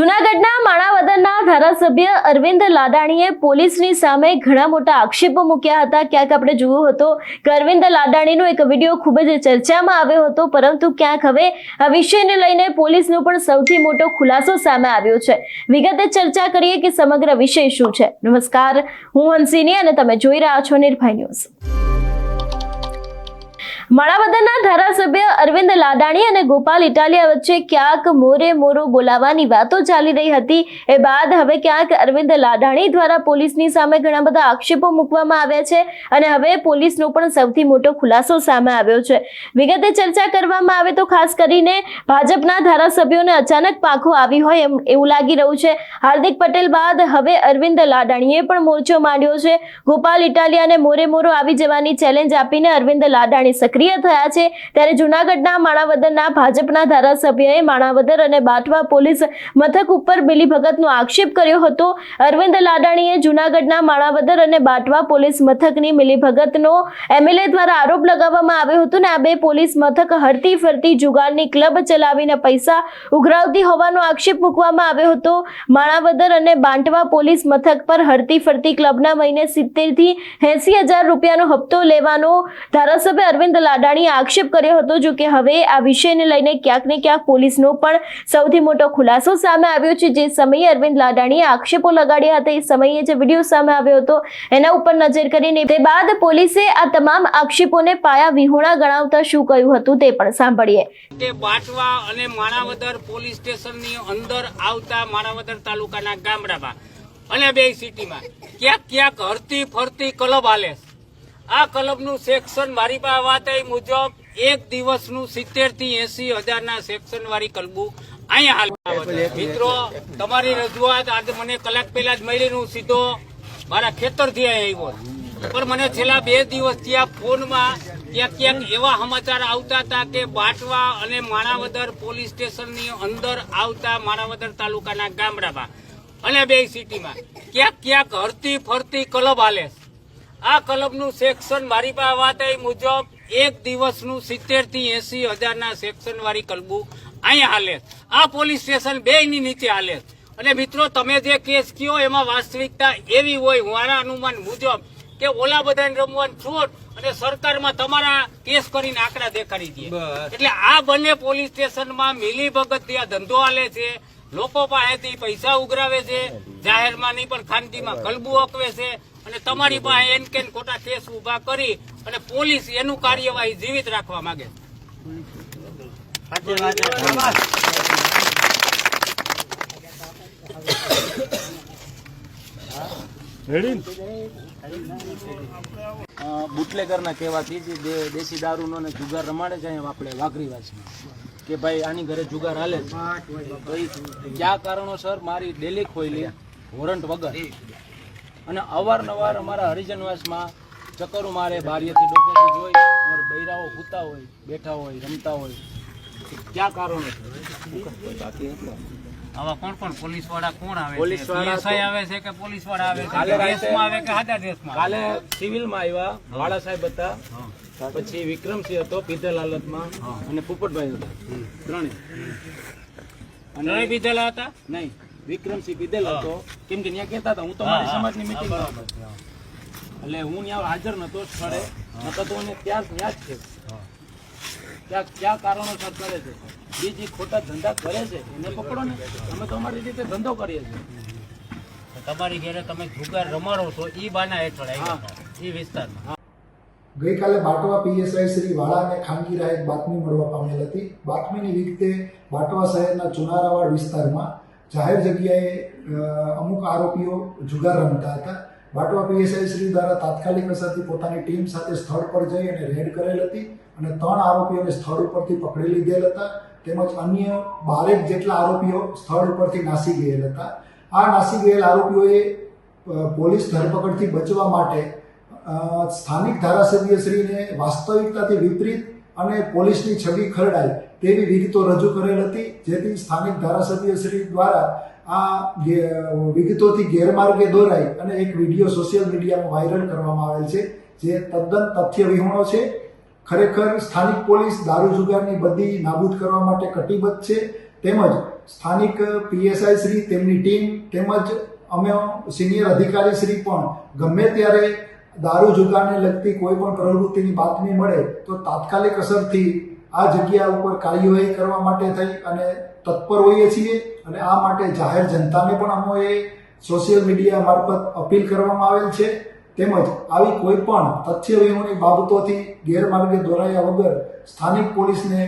જૂનાગઢના માણાવદરના ધારાસભ્ય અરવિંદ લાડાણીએ પોલીસની સામે ઘણા મોટા આક્ષેપો મૂક્યા હતા. ક્યાંક આપણે જોયું હતો કે અરવિંદ લાડાણીનો એક વીડિયો ખૂબ જ ચર્ચામાં આવ્યો હતો, પરંતુ ક્યાંક હવે આ વિષયને લઈને પોલીસનો પણ સૌથી મોટો ખુલાસો સામે આવ્યો છે. વિગતે ચર્ચા કરીએ કે સમગ્ર વિષય શું છે? નમસ્કાર, હું હંસિની અને તમે જોઈ રહ્યા છો નિર્ભય ન્યૂઝ. માણાવદરના ધારાસભ્ય અરવિંદ લાડાણી અને ગોપાલ ઇટાલિયા વચ્ચે ક્યાંક મોરે મોરો બોલાવાની વાતો ચાલી રહી હતી. એ બાદ હવે ક્યાંક અરવિંદ લાડાણી દ્વારા પોલીસની સામે ઘણા બધા આક્ષેપો મૂકવામાં આવ્યા છે અને હવે પોલીસનો પણ સૌથી મોટો ખુલાસો સામે આવ્યો છે. વિગતે ચર્ચા કરવામાં આવે તો ખાસ કરીને ભાજપના ધારાસભ્યોને અચાનક પાંખો આવી હોય એમ એવું લાગી રહ્યું છે. હાર્દિક પટેલ બાદ હવે અરવિંદ લાડાણીએ પણ મોરચો માંડ્યો છે. ગોપાલ ઇટાલિયાને મોરે મોરો આવી જવાની ચેલેન્જ આપીને અરવિંદ લાડાણી સક્રિય થયા છે. ત્યારે જૂનાગઢના માણાવદરના ભાજપના ધારાસભ્યએ માણાવદર અને બાટવા પોલીસ મથક ઉપર મિલીભગતનો આક્ષેપ કર્યો હતો. અરવિંદ લાડાણીએ જૂનાગઢના માણાવદર અને બાટવા પોલીસ મથકની મિલીભગતનો એમએલએ દ્વારા આરોપ લગાવવામાં આવ્યો હતો ને આ બે પોલીસ મથક હરતી ફરતી જુગારની ક્લબ ચલાવીને પૈસા ઉઘરાવતી હોવાનો આક્ષેપ મૂકવામાં આવ્યો હતો. માણાવદર અને બાંટવા પોલીસ મથક પર હરતી ફરતી ક્લબના મહિને સિત્તેરથી એસી હજાર રૂપિયાનો હપ્તો લેવાનો ધારાસભ્ય અરવિંદ લાડાણીએ આક્ષેપ કર્યો હતો, જો કે હવે આ વિષયને લઈને ક્યાંક ને ક્યાંક પોલીસનો પણ સૌથી મોટો ખુલાસો સામે આવ્યો છે જે સમયે અરવિંદ લાડાણીએ આક્ષેપો લગાડ્યા હતા, એ સમયે જે વીડિયો સામે આવ્યો હતો, એના ઉપર નજર કરીને તે બાદ પોલીસે આ તમામ આક્ષેપોને પાયા વિહોણા ગણાવતા શું કહ્યું હતું તે પણ સાંભળીએ તે બાટવા અને માણાવદર પોલીસ સ્ટેશનની અંદર આવતા માણાવદર તાલુકાના ગામડામાં અને બે સિટીમાં ક્યાંક ક્યાંક હરતી ફરતી કલબ હાલે. આ ક્લબનું સેક્શન મારી પાસે વાત એ મુજબ એક દિવસનું સિત્તેરથી એસી હજારના સેક્શન વાળી કલબુ અહીંયા હાલ મિત્રો, તમારી રજૂઆત આજે મને કલાક પહેલા જ મળી હું સીધો મારા ખેતરથી અહીંયા આવ્યો પણ મને છેલ્લા બે દિવસ ત્યાં ફોનમાં ક્યાંક ક્યાંક એવા સમાચાર આવતા હતા કે બાટવા અને માણાવદર પોલીસ સ્ટેશનની અંદર આવતા માણાવદર તાલુકાના ગામડામાં અને બે સિટીમાં ક્યાંક ક્યાંક હરતી ફરતી કલબ હાલે. આ ક્લબનું સેક્શન મારી પાસે વાત એ મુજબ એક દિવસનું સિત્તેરથી એસી હજારના સેક્શન વાળી ક્લબો અહીંયા હાલે આ પોલીસ સ્ટેશન બે ની નીચે હાલે અને મિત્રો તમે જે કેસ કયો એમાં વાસ્તવિકતા એવી હોય મારા અનુમાન મુજબ કે ઓલા બધાને રમવાનું છૂટ અને સરકારમાં તમારા કેસ કરીને આંકડા દેખાડી દે. એટલે આ બંને પોલીસ સ્ટેશનમાં મિલી ભગત ધંધો હાલે છે. લોકો પાસેથી પૈસા ઉઘરાવે છે. જાહેરમાં નહીં પણ ખાનગીમાં કલબુ અકવે છે. અને તમારી પાસે એન કેન ખોટા કેસ ઊભા કરી અને પોલીસ એનું કાર્યવાહી જીવિત રાખવા માંગે બુટલેગરના કહેવાથી જે દેશી દારૂનો ને જુગાર રમાડે છે આપણે આપણે વાઘરીવાસમાં કે ભાઈ આની ઘરે જુગાર હાલે તો ઈ કયા કારણોસર મારી ડેલી ખોઈલી વોરંટ વગર. અને અવારનવાર અમારા હરિજનવાસમાં ચક્કરો મારે બારીએથી ડોકેથી જોઈ અમારે બૈરાઓ સૂતા હોય બેઠા હોય રમતા હોય. કયા કારણો આવા કોણ કોણ? પોલીસવાળા કોણ આવે પોલીસવાળા આવે છે કે પોલીસવાળા આવે છે? કાલે દેશમાં આવે કે હાદા દેશમાં કાલે સિવિલમાં આવ્યા વાળા સાહેબ હતા. પછી વિક્રમસિંહ હતો પીધેલ હાલતમાં અને પોપટભાઈ હતા. ત્રણે ત્રણેય પીધેલા હતા? નહીં. વિક્રમસિંહ પીધેલ હતો. કેમ કે ત્યાં કહેતા હતા હું તો મારી સમાજની મિટિંગ એટલે હું ત્યાં હાજર નતો સ્થળે. નતો તો એને ત્યાં ત્યાં જ છે. ત્યાં કયા કારણોસર કરે છે. જે જે ખોટા ધંધા કરે છે એને પકડો ને. અમે તો અમારી રીતે ધંધો કરીએ છીએ. તમારી ઘરે તમે જુગાર રમાડો છો એ બાના હેઠળ આવ્યા ઈ વિસ્તારમાં. ગઈકાલે બાટવા પીએસઆઈ શ્રી વાળાને ખાનગી રાહે બાતમી મળવા પામેલ હતી. બાતમીની વિગતે બાટવા શહેરના ચુનારાવાડ વિસ્તારમાં જાહેર જગ્યાએ અમુક આરોપીઓ જુગાર રમતા હતા. બાટવા પીએસઆઈ શ્રી દ્વારા તાત્કાલિક અસરથી પોતાની ટીમ સાથે સ્થળ પર જઈ અને રેડ કરેલ હતી અને ત્રણ આરોપીઓને સ્થળ ઉપરથી પકડી લીધેલ હતા. તેમજ અન્ય બારેક જેટલા આરોપીઓ સ્થળ ઉપરથી નાસી ગયેલ હતા. આ નાસી ગયેલ આરોપીઓએ પોલીસ ધરપકડથી બચવા માટે સ્થાનિક ધારાસભ્યશ્રીને વાસ્તવિકતાથી વિપરીત અને પોલીસની છબી ખરડાય તેવી વિગતો રજૂ કરેલ હતી, જેથી સ્થાનિક ધારાસભ્યશ્રી દ્વારા આ વિગતોથી ગેરમાર્ગે દોરાઈ અને એક વીડિયો સોશિયલ મીડિયામાં વાયરલ કરવામાં આવેલ છે, જે તદ્દન તથ્ય વિહોણો છે. ખરેખર સ્થાનિક પોલીસ દારૂ જુગારની બધી નાબૂદ કરવા માટે કટિબદ્ધ છે. તેમજ સ્થાનિક પીએસઆઈ શ્રી, તેમની ટીમ તેમજ અમે સિનિયર અધિકારી શ્રી પણ ગમે ત્યારે દારૂ જુગારને લગતી કોઈ પણ પ્રવૃત્તિની બાતમી મળે, તો તાત્કાલિક અસરથી આ જગ્યા ઉપર કાર્યવાહી કરવા માટે થઈ અને તત્પર હોઈએ છીએ અને આ માટે જાહેર જનતાને પણ અમોએ સોશિયલ મીડિયા મારફત અપીલ કરવામાં આવેલ છે. તેમજ આવી કોઈ પણ તથ્ય વિહોણી બાબતોથી ગેરમાર્ગે દોરાયા વગર સ્થાનિક પોલીસને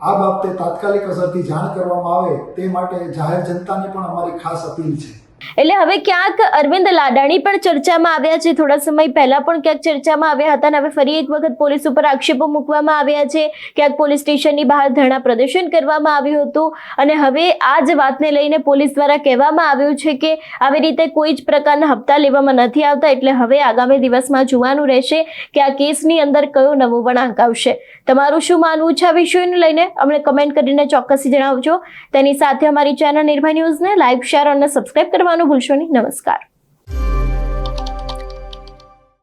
આ બાબતે તાત્કાલિક અસરથી જાણ કરવામાં આવે તે માટે જાહેર જનતાને પણ અમારી ખાસ અપીલ છે. એટલે હવે ક્યાંક અરવિંદ લાડાણી પણ ચર્ચામાં આવ્યા છે. થોડા સમય પહેલા પણ ક્યાંક ચર્ચામાં આવ્યા હતા અને હવે ફરી એક વખત પોલીસ ઉપર આક્ષેપો મૂકવામાં આવ્યા છે. ક્યાંક પોલીસ સ્ટેશનની બહાર ધરણા પ્રદર્શન કરવામાં આવ્યું હતું અને હવે આ જ વાતને લઈને પોલીસ દ્વારા કહેવામાં આવ્યું છે કે આવી રીતે કોઈ જ પ્રકારના હપ્તા લેવામાં નથી આવતા એટલે હવે આગામી દિવસમાં જોવાનું રહેશે કે આ કેસની અંદર કયો નવો વળાંક આવશે. તમારું શું માનવું છે આ વિષયને લઈને? અમને કમેન્ટ કરીને ચોક્કસથી જણાવજો. તેની સાથે અમારી ચેનલ નિર્ભય ન્યૂઝને લાઈક, શેર અને સબસ્ક્રાઇબ કરવાનું ભૂલશો નહીં. નમસ્કાર.